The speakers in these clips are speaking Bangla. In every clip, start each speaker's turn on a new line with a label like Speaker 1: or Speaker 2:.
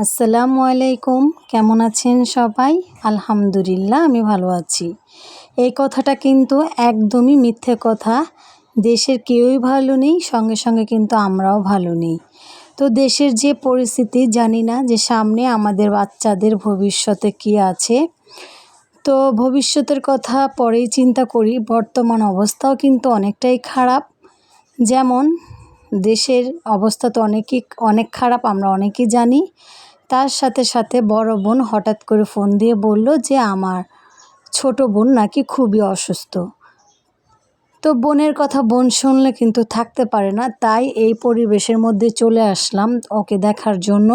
Speaker 1: আসসালামু আলাইকুম। কেমন আছেন সবাই? আলহামদুলিল্লাহ, আমি ভালো আছি। এই কথাটা কিন্তু একদমই মিথ্যে কথা। দেশের কেউই ভালো নেই, সঙ্গে সঙ্গে কিন্তু আমরাও ভালো নেই। তো দেশের যে পরিস্থিতি, জানি না যে সামনে আমাদের বাচ্চাদের ভবিষ্যতে কি আছে। তো ভবিষ্যতের কথা পরেই চিন্তা করি, বর্তমান অবস্থাও কিন্তু অনেকটাই খারাপ। যেমন, দেশের অবস্থা তো অনেকই, অনেক খারাপ, আমরা অনেকেই জানি। তার সাথে সাথে বড় বোন হঠাৎ করে ফোন দিয়ে বলল যে আমার ছোট বোন নাকি খুবই অসুস্থ। তো বোনের কথা বোন শুনলে কিন্তু থাকতে পারে না, তাই এই পরিবেশের মধ্যে চলে আসলাম ওকে দেখার জন্য।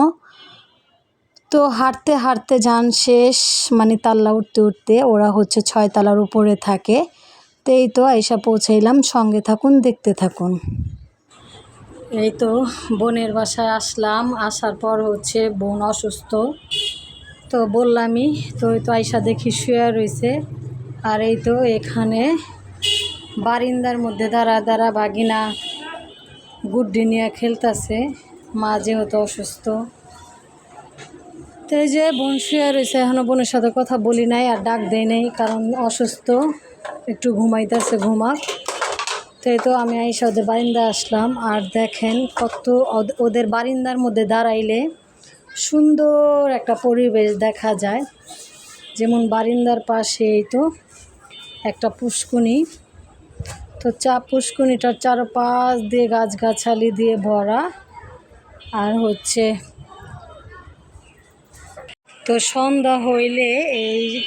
Speaker 1: তো হাঁটতে হাঁটতে যান শেষ মানে তাল্লা উঠতে উঠতে ওরা হচ্ছে ছয় তালার উপরে থাকে। তো এই তো আইসা পৌঁছাইলাম, সঙ্গে থাকুন, দেখতে থাকুন। এই তো বোনের বাসায় আসলাম, আসার পর হচ্ছে বোন অসুস্থ। তো বললামই, তো এই তো আইসা দেখি শুয়ে রয়েছে আর এই তো এখানে বারিন্দার মধ্যে দাঁড়া দাঁড়া বাগিনা গুড্ডি নিয়ে খেলতেছে, মা যেহেতু অসুস্থ। তো এই যে বোন শুয়ে রয়েছে এখনও বোনের সাথে কথা বলি নাই আর ডাক দেয় নেই, কারণ অসুস্থ, একটু ঘুমাইতেছে, ঘুমাক। তো এই তো আমি আইসা ওদের বারিন্দায় আসলাম। আর দেখেন কত ওদ- ওদের বারিন্দার মধ্যে দাঁড়াইলে সুন্দর একটা পরিবেশ দেখা যায়। যেমন বারিন্দার পাশে এই তো একটা পুষ্কুনি। তো চা পুষ্কুনিটার চারপাশ দিয়ে গাছগাছালি দিয়ে ভরা। আর হচ্ছে তো সন্ধ্যা হইলে এই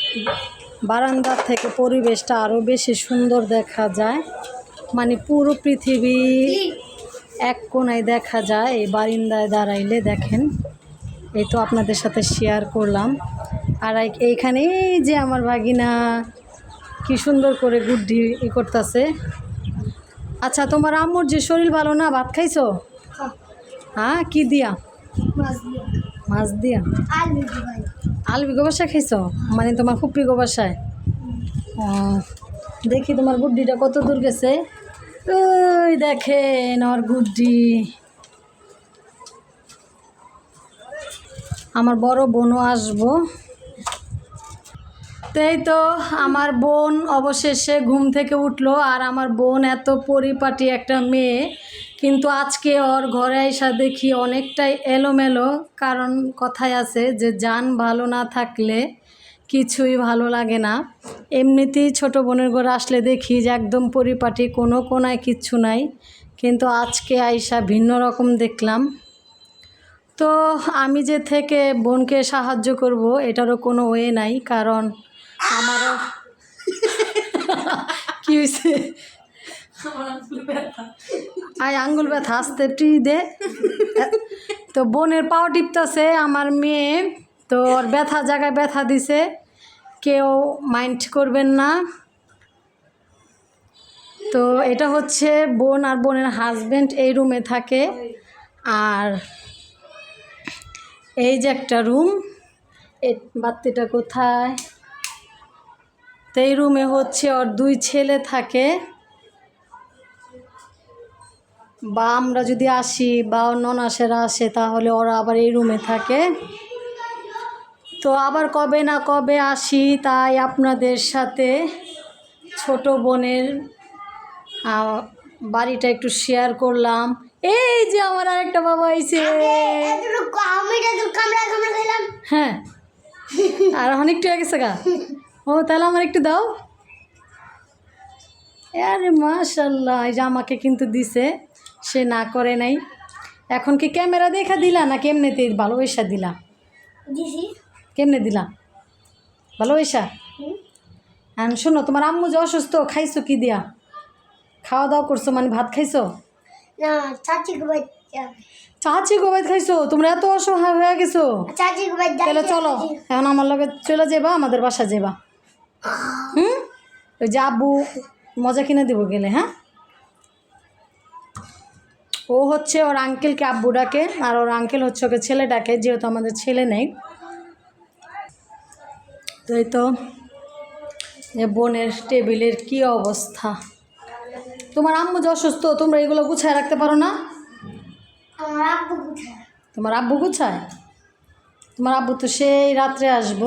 Speaker 1: বারান্দার থেকে পরিবেশটা আরও বেশি সুন্দর দেখা যায়। মানে পুরো পৃথিবী এক কোনায় দেখা যায় এই বারিন্দায় দাঁড়াইলে দেখেন। এই তো আপনাদের সাথে শেয়ার করলাম। আর এই- এইখানে এই যে আমার ভাগিনা কি সুন্দর করে গুড্ডি ই করতেছে। আচ্ছা তোমার আম্মুর যে শরীর ভালো না ভাত খাইছো? হ্যাঁ কি দিয়া? মাছ দিয়া। আলবি গোবাসা খাইছো? মানে তোমার খুপড়ি গোবাসায় ও, দেখি তোমার গুড্ডিটা কত দূর গেছে। ওই দেখেন আমার গুড্ডি। আমার বড় বোনও আসব। তাই তো আমার বোন অবশেষে ঘুম থেকে উঠল আর আমার বোন এত পরিপাটি একটা মেয়ে, কিন্তু আজকে ওর ঘরে এসা দেখি অনেকটাই এলোমেলো, কারণ কথায় আছে যে যান ভালো না থাকলে কিছুই ভালো লাগে না। এমনিতেই ছোট বোনের ঘরে আসলে দেখি যে একদম পরিপাটি কোনো কোনায় কিচ্ছু নাই। কিন্তু আজকে আইসা ভিন্ন রকম দেখলাম। তো আমি যে থেকে বোনকে সাহায্য করব এটারও কোনো ওয়ে নাই কারণ আমারও কি হয়েছে আয় আঙ্গুল ব্যথা আসতে টি দে। তো বোনের পাও টিপতেছে আমার মেয়ে তো ওর ব্যথা জায়গায় ব্যথা দিছে। কেউ মাইন্ড করবেন না। তো এটা হচ্ছে বোন আর বোনের হাজব্যান্ড এই রুমে থাকে। আর এই যে একটা রুম বাত্তিটা কোথায়? তো এই রুমে হচ্ছে ওর দুই ছেলে থাকে। বা আমরা যদি আসি বা ননাসেরা আসে তাহলে ওরা আবার এই রুমে থাকে। তো আবার কবে না কবে আসি তাই আপনাদের সাথে ছোট বোনের বাড়িটা একটু শেয়ার করলাম। এই যে আমার আরেকটা বাবা আইছে। হ্যাঁ। আর অনেকটু গেছে গা। ও তাহলে আমার একটু দাও। আরে মাশাল্লাহ এই যে আমাকে কিন্তু দিছে সে না করে নাই। এখন কি ক্যামেরা দেখা দিলা না কেমনেতে ভালোবাসা দিলা? কেমনে দিলা? ভালোবাসা হ্যাঁ শোনো তোমার আম্মু যে অসুস্থ খাইছো কি দিয়া? খাওয়া দাওয়া করছ মানে ভাত খাইছো?
Speaker 2: না চাচি গো
Speaker 1: চাচি গোবাইত খাইছো? তোমরা এত অসহায় হয়ে গেছো?
Speaker 2: চাচি
Speaker 1: তাহলে চলো এখন আমার লগে চলে যাবা আমাদের বাসা যাবা হুম? ওই যে আব্বু মজা কিনে দিব গেলে হ্যাঁ? ও হচ্ছে ওর আঙ্কেলকে আব্বু ডাকে আর ওর আঙ্কেল হচ্ছে ওকে ছেলে ডাকে যেহেতু আমাদের ছেলে নেই। তো? এই তো বোনের টেবিলের কি অবস্থা? তোমার আম্মু যে অসুস্থ তোমরা এগুলো গুছায় রাখতে পারো না? তোমার আব্বু গুছায়? তোমার আব্বু তো সেই রাত্রে আসব।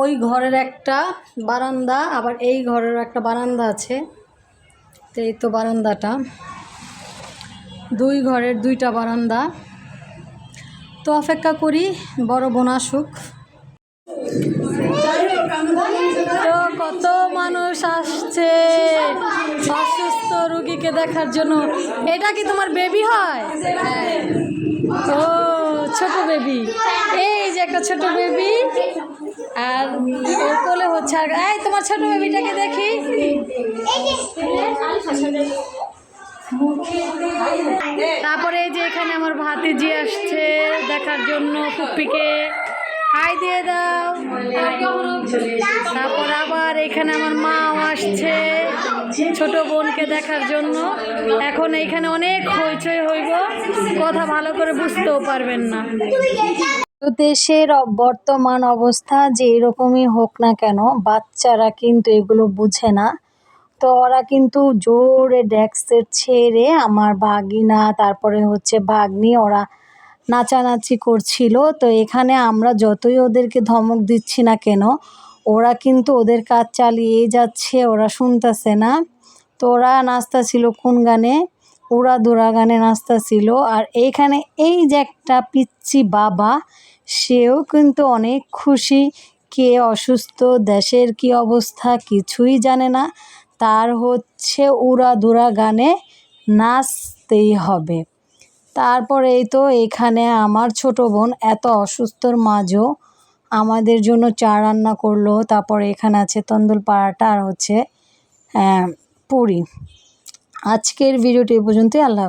Speaker 1: ওই ঘরের একটা বারান্দা আবার এই ঘরের একটা বারান্দা আছে। তো এই তো বারান্দাটা। দুই ঘরের দুইটা বারান্দা। তো অপেক্ষা করি বড় বোন আসুক। রুগীকে দেখার জন্য? এটা কি তোমার বেবি হয়? ও, ছোট বেবি এই যে একটা ছোট বেবি আর ওর কোলে হচ্ছে আর এই, তোমার ছোট বেবিটাকে দেখি। তারপরে এই যে এখানে আমার ভাতিজি আসছে দেখার জন্য ফুপ্পিকে। হাই দিয়ে দাও। তারপর আবার এখানে আমার মাও আসছে ছোট বোনকে দেখার জন্য। এখন এইখানে অনেক হইচই হইব, কথা ভালো করে বুঝতেও পারবেন না। দেশের বর্তমান অবস্থা যে এরকমই হোক না কেন, বাচ্চারা কিন্তু এগুলো বুঝে না। তো ওরা কিন্তু জোরে ডেস্কের ছেড়ে আমার ভাগিনা, তারপরে হচ্ছে ভাগ্নি, ওরা নাচানাচি করছিল। তো এখানে আমরা যতই ওদেরকে ধমক দিচ্ছি না কেন ওরা কিন্তু ওদের কাজ চালিয়ে যাচ্ছে, ওরা শুনতেছে না। তো ওরা নাচতাছিল কোন গানে? উড়া দুরা গানে নাচতাছিল আর এইখানে এই যে একটা পিচ্ছি বাবা, সেও কিন্তু অনেক খুশি। কে অসুস্থ, দেশের কি অবস্থা কিছুই জানে না। তার হচ্ছে উড়া দুরা গানে নাচতেই হবে। তারপরে এই তো এখানে আমার ছোট বোন এত অসুস্থর মাঝেও আমাদের জন্য চা রান্না করল, তারপরে এখানে আছে তন্দুল পাড়াটা আর হচ্ছে পুরী। আজকের ভিডিওটি এ পর্যন্তই, আল্লাহ